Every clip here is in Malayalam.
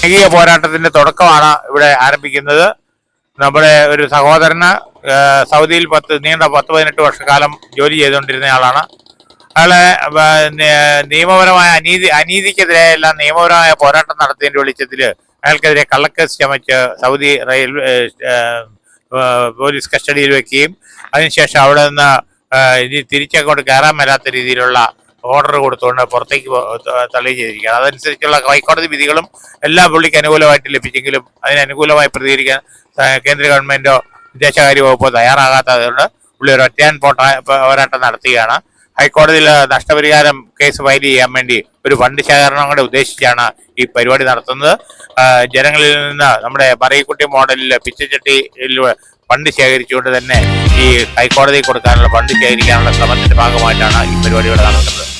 ജനകീയ പോരാട്ടത്തിന്റെ തുടക്കമാണ് ഇവിടെ ആരംഭിക്കുന്നത്. നമ്മുടെ ഒരു സഹോദരന് സൗദിയിൽ പത്ത് നീണ്ട പത്ത് പതിനെട്ട് വർഷക്കാലം ജോലി ചെയ്തുകൊണ്ടിരുന്നയാളാണ് അയാളെ നിയമപരമായ അനീതി അനീതിക്കെതിരെ എല്ലാം നിയമപരമായ പോരാട്ടം നടത്തിയതിന്റെ വെളിച്ചത്തിൽ അയാൾക്കെതിരെ കള്ളക്കേസ് ചമച്ച് സൗദി റെയിൽവേ പോലീസ് കസ്റ്റഡിയിൽ വെക്കുകയും അതിനുശേഷം അവിടെ നിന്ന് തിരിച്ചങ്ങോട്ട് കയറാൻ മേലാത്ത രീതിയിലുള്ള ഓർഡർ കൊടുത്തുകൊണ്ട് പുറത്തേക്ക് തള്ളി ചെയ്തിരിക്കുകയാണ്. അതനുസരിച്ചുള്ള ഹൈക്കോടതി വിധികളും എല്ലാ പുള്ളിക്ക് അനുകൂലമായിട്ട് ലഭിച്ചെങ്കിലും അതിനനുകൂലമായി പ്രതികരിക്കാൻ കേന്ദ്ര ഗവൺമെന്റോ വിദേശകാര്യ വകുപ്പോ തയ്യാറാകാത്തതുകൊണ്ട് പുള്ളി ഒരു ഒറ്റയാൻ പോട്ട- പോരാട്ടം നടത്തുകയാണ്. ഹൈക്കോടതിയിൽ നഷ്ടപരിഹാരം കേസ് ഫയൽ ചെയ്യാൻ വേണ്ടി ഒരു ഫണ്ട് ശേഖരണം കൂടെ ഉദ്ദേശിച്ചാണ് ഈ പരിപാടി നടത്തുന്നത്. ജനങ്ങളിൽ നിന്ന് നമ്മുടെ പറയിക്കുട്ടി മോഡലിൽ പിച്ചച്ചട്ടിയിൽ ഫണ്ട് ശേഖരിച്ചുകൊണ്ട് തന്നെ ഈ ഹൈക്കോടതി കൊടുക്കാനുള്ള ഫണ്ട് ശേഖരിക്കാനുള്ള ശ്രമത്തിന്റെ ഭാഗമായിട്ടാണ് ഈ പരിപാടികൾ നടത്തുന്നത്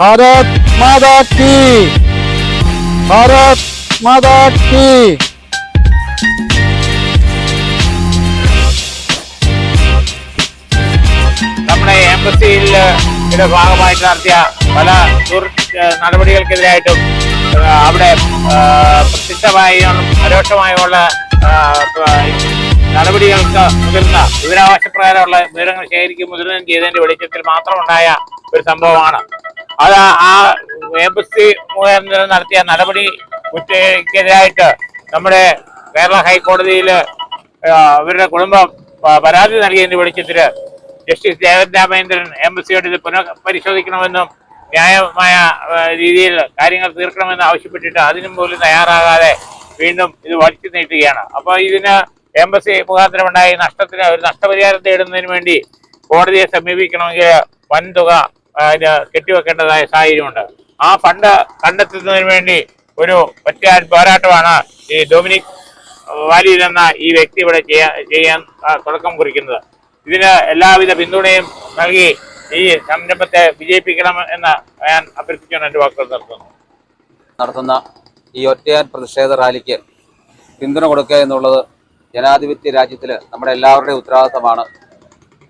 ഭാരത് മാതാ കി. ഭാരത് മാതാ കി. നമ്മുടെ എംബസിയിൽ ഭാഗമായിട്ട് നടത്തിയ പല നടപടികൾക്കെതിരായിട്ടും അവിടെ പ്രസിദ്ധമായും പരോക്ഷമായുമുള്ള നടപടികൾക്ക് മുതിർന്ന വിവരാവകാശ പ്രകാരമുള്ള വിവരങ്ങൾ ശേഖരിക്കുകയും മുതിർന്നും ചെയ്തതിന്റെ വെളിച്ചത്തിൽ മാത്രമുണ്ടായ ഒരു സംഭവമാണ്. അത് ആ എംബസി മുഖേന നടത്തിയ നടപടി കുറ്റക്കെതിരായിട്ട് നമ്മുടെ കേരള ഹൈക്കോടതിയിൽ അവരുടെ കുടുംബം പരാതി നൽകിയതിന്റെ വെളിച്ചത്തിൽ ജസ്റ്റിസ് ദേവൻ രാമേന്ദ്രൻ എംബസിയോട് ഇത് പുനഃപരിശോധിക്കണമെന്നും ന്യായമായ രീതിയിൽ കാര്യങ്ങൾ തീർക്കണമെന്ന് ആവശ്യപ്പെട്ടിട്ട് അതിനും പോലും തയ്യാറാകാതെ വീണ്ടും ഇത് വലിച്ചു നീട്ടുകയാണ്. അപ്പോൾ ഇതിന് എംബസി മുഖാന്തരമുണ്ടായ നഷ്ടത്തിന് ഒരു നഷ്ടപരിഹാരം തേടുന്നതിന് വേണ്ടി കോടതിയെ സമീപിക്കണമെങ്കിൽ വൻതുക കെട്ടിവെക്കേണ്ടതായ സാഹചര്യമുണ്ട്. ആ ഫണ്ട് കണ്ടെത്തുന്നതിന് വേണ്ടി ഒരു ഒറ്റ പോരാട്ടമാണ് ഈ ഡൊമിനിക് വാലിയിൽ എന്ന ഈ വ്യക്തി ഇവിടെ ചെയ്യാൻ തുടക്കം കുറിക്കുന്നത്. ഇതിന് എല്ലാവിധ പിന്തുണയും നൽകി ഈ സംരംഭത്തെ വിജയിപ്പിക്കണം എന്ന് ഞാൻ അഭ്യർത്ഥിച്ചുകൊണ്ട് എന്റെ വാക്കുകൾ നിർത്തുന്നു. നടത്തുന്ന ഈ ഒറ്റയാൻ പ്രതിഷേധ റാലിക്ക് പിന്തുണ കൊടുക്കുക എന്നുള്ളത് ജനാധിപത്യ രാജ്യത്തിൽ നമ്മുടെ എല്ലാവരുടെയും ഉത്തരവാദിത്തമാണ്.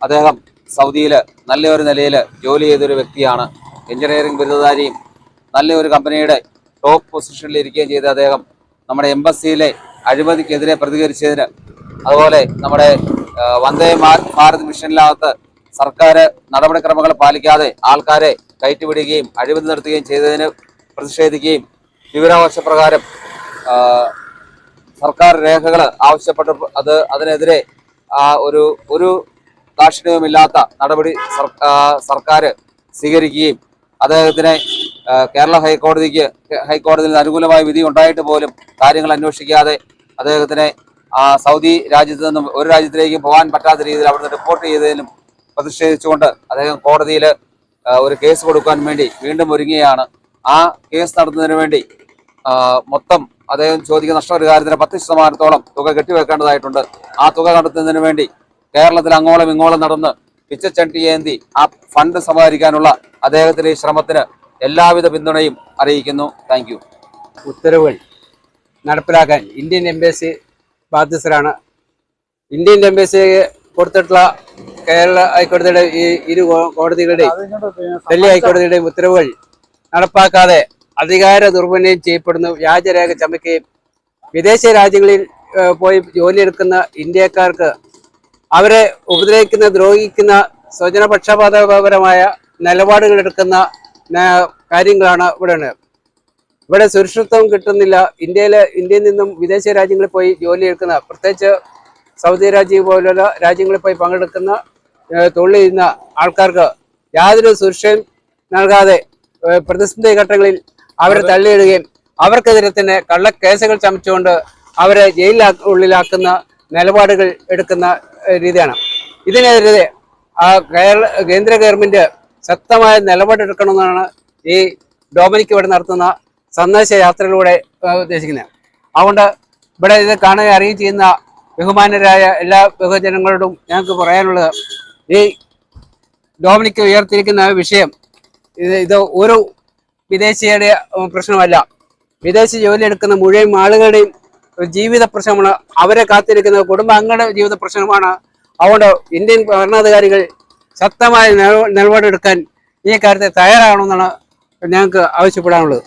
അദ്ദേഹം സൗദിയിൽ നല്ലൊരു നിലയിൽ ജോലി ചെയ്തൊരു വ്യക്തിയാണ്. എഞ്ചിനീയറിംഗ് ബിരുദധാരിയും നല്ലൊരു കമ്പനിയുടെ ടോപ്പ് പൊസിഷനിൽ ഇരിക്കുകയും ചെയ്ത അദ്ദേഹം നമ്മുടെ എംബസിയിലെ അഴിമതിക്കെതിരെ പ്രതികരിച്ചതിന് അതുപോലെ നമ്മുടെ വന്ദേ ഭാരത് മിഷനിനകത്ത് സർക്കാർ നടപടിക്രമങ്ങൾ പാലിക്കാതെ ആൾക്കാരെ കയറ്റിവിടുകയും അഴിമതി നടത്തുകയും ചെയ്തതിന് പ്രതിഷേധിക്കുകയും വിവരാവകാശ പ്രകാരം സർക്കാർ രേഖകൾ ആവശ്യപ്പെട്ട അത് അതിനെതിരെ ഒരു ഒരു ദാക്ഷിണ്യവുമില്ലാത്ത നടപടി സർക്കാർ സ്വീകരിക്കുകയും അദ്ദേഹത്തിനെ കേരള ഹൈക്കോടതിക്ക് ഹൈക്കോടതിയിൽ നിന്ന് അനുകൂലമായ വിധി ഉണ്ടായിട്ട് പോലും കാര്യങ്ങൾ അന്വേഷിക്കാതെ അദ്ദേഹത്തിനെ സൗദി രാജ്യത്ത് നിന്നും ഒരു രാജ്യത്തിലേക്കും പോകാൻ പറ്റാത്ത രീതിയിൽ അവിടുന്ന് റിപ്പോർട്ട് ചെയ്തതിനും പ്രതിഷേധിച്ചുകൊണ്ട് അദ്ദേഹം കോടതിയിൽ ഒരു കേസ് കൊടുക്കാൻ വേണ്ടി വീണ്ടും ഒരുങ്ങുകയാണ്. ആ കേസ് നടത്തുന്നതിന് വേണ്ടി മൊത്തം അദ്ദേഹം ചോദിക്കുന്ന നഷ്ടപരിഹാരത്തിന് പത്ത് ശതമാനത്തോളം തുക കെട്ടിവെക്കേണ്ടതായിട്ടുണ്ട്. ആ തുക കണ്ടെത്തുന്നതിന് വേണ്ടി കേരളത്തിൽ അങ്ങോളം ഇങ്ങോളം നടന്ന് പിച്ചച്ചണ്ടി ഏന്തി ആ ഫണ്ട് സമാഹരിക്കാനുള്ള അദ്ദേഹത്തിന്റെ ഈ ശ്രമത്തിന് എല്ലാവിധ പിന്തുണയും അറിയിക്കുന്നു. താങ്ക് ഉത്തരവുകൾ നടപ്പിലാക്കാൻ ഇന്ത്യൻ എംബസി ബാധ്യസ്ഥരാണ്. ഇന്ത്യൻ എംബസി കൊടുത്തിട്ടുള്ള കേരള ഹൈക്കോടതിയുടെ ഈ ഇരു കോടതികളുടെയും ഡൽഹി ഹൈക്കോടതിയുടെയും ഉത്തരവുകൾ നടപ്പാക്കാതെ അധികാര ദുർവിനിയോഗം ചെയ്യപ്പെടുന്നു. വ്യാജരേഖ ചമയ്ക്കുകയും വിദേശ രാജ്യങ്ങളിൽ പോയി ജോലിയെടുക്കുന്ന ഇന്ത്യക്കാർക്ക് അവരെ ഉപദ്രവിക്കുന്ന ദ്രോഹിക്കുന്ന സ്വജനപക്ഷപാതപരമായ നിലപാടുകൾ എടുക്കുന്ന കാര്യങ്ങളാണ് ഇവിടെ ഇവിടെ സുരക്ഷിതത്വം കിട്ടുന്നില്ല. ഇന്ത്യയിലെ ഇന്ത്യയിൽ നിന്നും വിദേശ രാജ്യങ്ങളിൽ പോയി ജോലി എടുക്കുന്ന പ്രത്യേകിച്ച് സൗദി രാജ്യം പോലുള്ള രാജ്യങ്ങളിൽ പോയി പങ്കെടുക്കുന്ന തൊഴിൽ ചെയ്യുന്ന ആൾക്കാർക്ക് യാതൊരു സുരക്ഷയും നൽകാതെ പ്രതിസന്ധി ഘട്ടങ്ങളിൽ അവരെ തള്ളിയിടുകയും അവർക്കെതിരെ തന്നെ കള്ളക്കേസുകൾ ചമച്ചുകൊണ്ട് അവരെ ജയിലിലാ ഉള്ളിലാക്കുന്ന നിലപാടുകൾ എടുക്കുന്ന രീതിയാണ്. ഇതിനെതിരെ ആ കേരള കേന്ദ്ര ഗവൺമെന്റ് ശക്തമായ നിലപാടെടുക്കണമെന്നാണ് ഈ ഡോമിനിക്ക് ഇവിടെ നടത്തുന്ന സന്ദേശ യാത്രയിലൂടെ ഉദ്ദേശിക്കുന്നത്. അതുകൊണ്ട് ഇവിടെ ഇത് കാണുക അറിയുകയും ചെയ്യുന്ന ബഹുമാനരായ എല്ലാ ബഹുജനങ്ങളോടും ഞങ്ങൾക്ക് പറയാനുള്ളത് ഈ ഡോമിനിക്ക് ഉയർത്തിയിരിക്കുന്ന വിഷയം ഇത് ഇത് ഒരു വിദേശിയുടെ പ്രശ്നമല്ല. വിദേശ ജോലി എടുക്കുന്ന മുഴുവൻ ആളുകളുടെയും ജീവിത പ്രശ്നമാണ്. അവരെ കാത്തിരിക്കുന്ന കുടുംബാംഗങ്ങളുടെ ജീവിത പ്രശ്നമാണ്. അതുകൊണ്ട് ഇന്ത്യൻ ഭരണാധികാരികൾ ശക്തമായ നില- നിലപാടെടുക്കാൻ ഈ കാര്യത്തെ തയ്യാറാകണമെന്നാണ് ഞങ്ങൾക്ക് ആവശ്യപ്പെടാനുള്ളത്.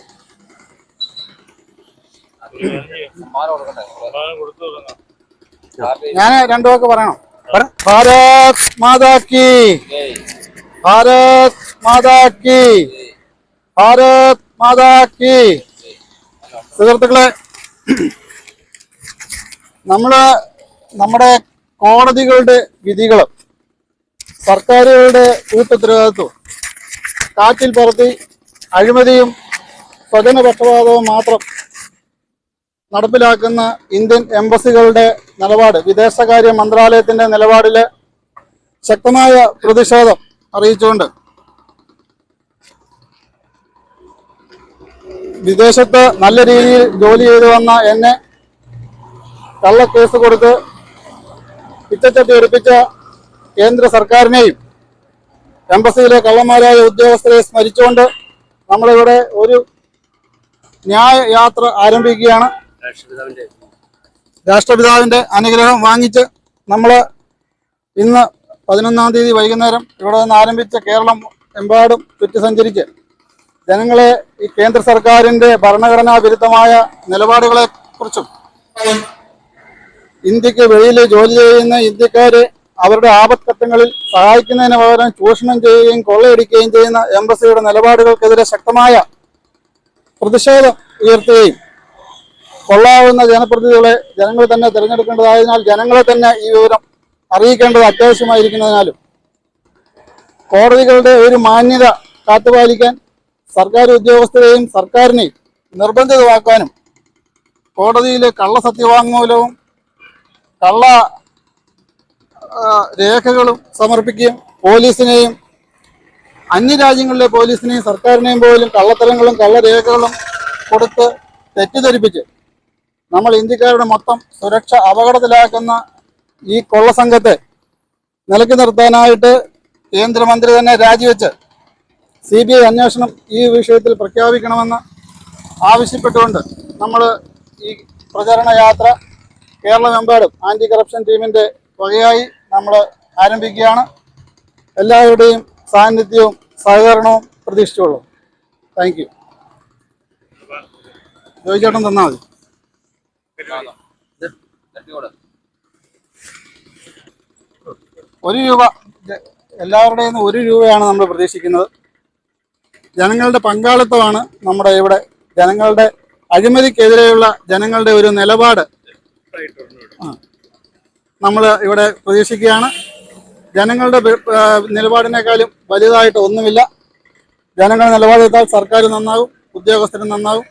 ഞാൻ രണ്ടു വാക്ക് പറയണം. ഭാരത് മാതാക്കി ഭാരത് മാതാക്കി ഭാരത് മാതാക്കി സുഹൃത്തുക്കളെ നമ്മൾ നമ്മുടെ കോടതികളുടെ വിധികളും സർക്കാരുകളുടെ കൂട്ടുത്തരവാദിത്വവും കാറ്റിൽ പറത്തി അഴിമതിയും സ്വജനപക്ഷപാതവും മാത്രം നടപ്പിലാക്കുന്ന ഇന്ത്യൻ എംബസികളുടെ നിലപാട് വിദേശകാര്യ മന്ത്രാലയത്തിന്റെ നിലപാടിൽ ശക്തമായ പ്രതിഷേധം അറിയിച്ചുകൊണ്ട് വിദേശത്ത് നല്ല രീതിയിൽ ജോലി ചെയ്തു വന്ന എന്നെ കള്ളക്കേസ് കൊടുത്ത് പിച്ചച്ചട്ടി എടുപ്പിച്ച കേന്ദ്ര സർക്കാരിനെയും എംബസിയിലെ കള്ളന്മാരായ ഉദ്യോഗസ്ഥരെ സ്മരിച്ചുകൊണ്ട് നമ്മളിവിടെ ഒരു ന്യായ യാത്ര ആരംഭിക്കുകയാണ്. രാഷ്ട്രപിതാവിന്റെ അനുഗ്രഹം വാങ്ങിച്ച് നമ്മൾ ഇന്ന് പതിനൊന്നാം തീയതി വൈകുന്നേരം ഇവിടെ നിന്ന് ആരംഭിച്ച കേരളം എമ്പാടും ചുറ്റി സഞ്ചരിച്ച് ജനങ്ങളെ ഈ കേന്ദ്ര സർക്കാരിന്റെ ഭരണഘടനാ വിരുദ്ധമായ നിലപാടുകളെ കുറിച്ചും ഇന്ത്യയ്ക്ക് വെളിയിൽ ജോലി ചെയ്യുന്ന ഇന്ത്യക്കാരെ അവരുടെ ആപത്ഘട്ടങ്ങളിൽ സഹായിക്കുന്നതിന് പകരം ചൂഷണം ചെയ്യുകയും കൊള്ളയടിക്കുകയും ചെയ്യുന്ന എംബസിയുടെ നിലപാടുകൾക്കെതിരെ ശക്തമായ പ്രതിഷേധം ഉയർത്തുകയും കൊള്ളാവുന്ന ജനപ്രതിനിധികളെ ജനങ്ങൾ തന്നെ തിരഞ്ഞെടുക്കേണ്ടതായതിനാൽ ജനങ്ങളെ തന്നെ ഈ വിവരം അറിയിക്കേണ്ടത് അത്യാവശ്യമായിരിക്കുന്നതിനാലും കോടതികളുടെ ഒരു മാന്യത കാത്തുപാലിക്കാൻ സർക്കാർ ഉദ്യോഗസ്ഥരെയും സർക്കാരിനെയും നിർബന്ധിതമാക്കാനും കോടതിയിലെ കള്ള സത്യവാങ്മൂലവും കള്ള രേഖകളും സമർപ്പിക്കുകയും പോലീസിനെയും അന്യരാജ്യങ്ങളിലെ പോലീസിനെയും സർക്കാരിനെയും പോലും കള്ളത്തരങ്ങളും കള്ളരേഖകളും കൊടുത്ത് തെറ്റിദ്ധരിപ്പിച്ച് നമ്മൾ ഇന്ത്യക്കാരുടെ മൊത്തം സുരക്ഷ അപകടത്തിലാക്കുന്ന ഈ കൊള്ള കൊള്ളസംഘത്തെ നിലക്കി നിർത്താനായിട്ട് കേന്ദ്രമന്ത്രി തന്നെ രാജിവെച്ച് സി ബി ഐ അന്വേഷണം ഈ വിഷയത്തിൽ പ്രഖ്യാപിക്കണമെന്ന് ആവശ്യപ്പെട്ടുകൊണ്ട് നമ്മൾ ഈ പ്രചരണ യാത്ര കേരളമെമ്പാടും ആന്റി കറപ്ഷൻ ടീമിന്റെ വകയായി നമ്മൾ ആരംഭിക്കുകയാണ്. എല്ലാവരുടെയും സാന്നിധ്യവും സഹകരണവും പ്രതീക്ഷിച്ചുള്ളൂ. താങ്ക് യു ജോയിച്ചേട്ടൻ തന്നാൽ മതി. ഒരു രൂപ എല്ലാവരുടെയും ഒരു രൂപയാണ് നമ്മൾ പ്രതീക്ഷിക്കുന്നത്. ജനങ്ങളുടെ പങ്കാളിത്തമാണ് നമ്മുടെ ഇവിടെ ജനങ്ങളുടെ അഴിമതിക്കെതിരെയുള്ള ജനങ്ങളുടെ ഒരു നിലപാട്. നമ്മൾ ഇവിടെ പ്രതീക്ഷിക്കുകയാണ്. ജനങ്ങളുടെ നിലപാടിനേക്കാളും വലുതായിട്ട് ഒന്നുമില്ല. ജനങ്ങളുടെ നിലപാടെടുത്താൽ സർക്കാർ നന്നാവും ഉദ്യോഗസ്ഥരും നന്നാവും.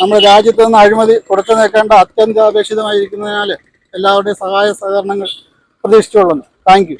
നമ്മുടെ രാജ്യത്ത് നിന്ന് അഴിമതി കൊടുത്തു നിൽക്കേണ്ട അത്യന്താപേക്ഷിതമായിരിക്കുന്നതിനാൽ എല്ലാവരുടെയും സഹായ സഹകരണങ്ങൾ പ്രതീക്ഷിച്ചുകൊള്ളുന്നു. Thank you.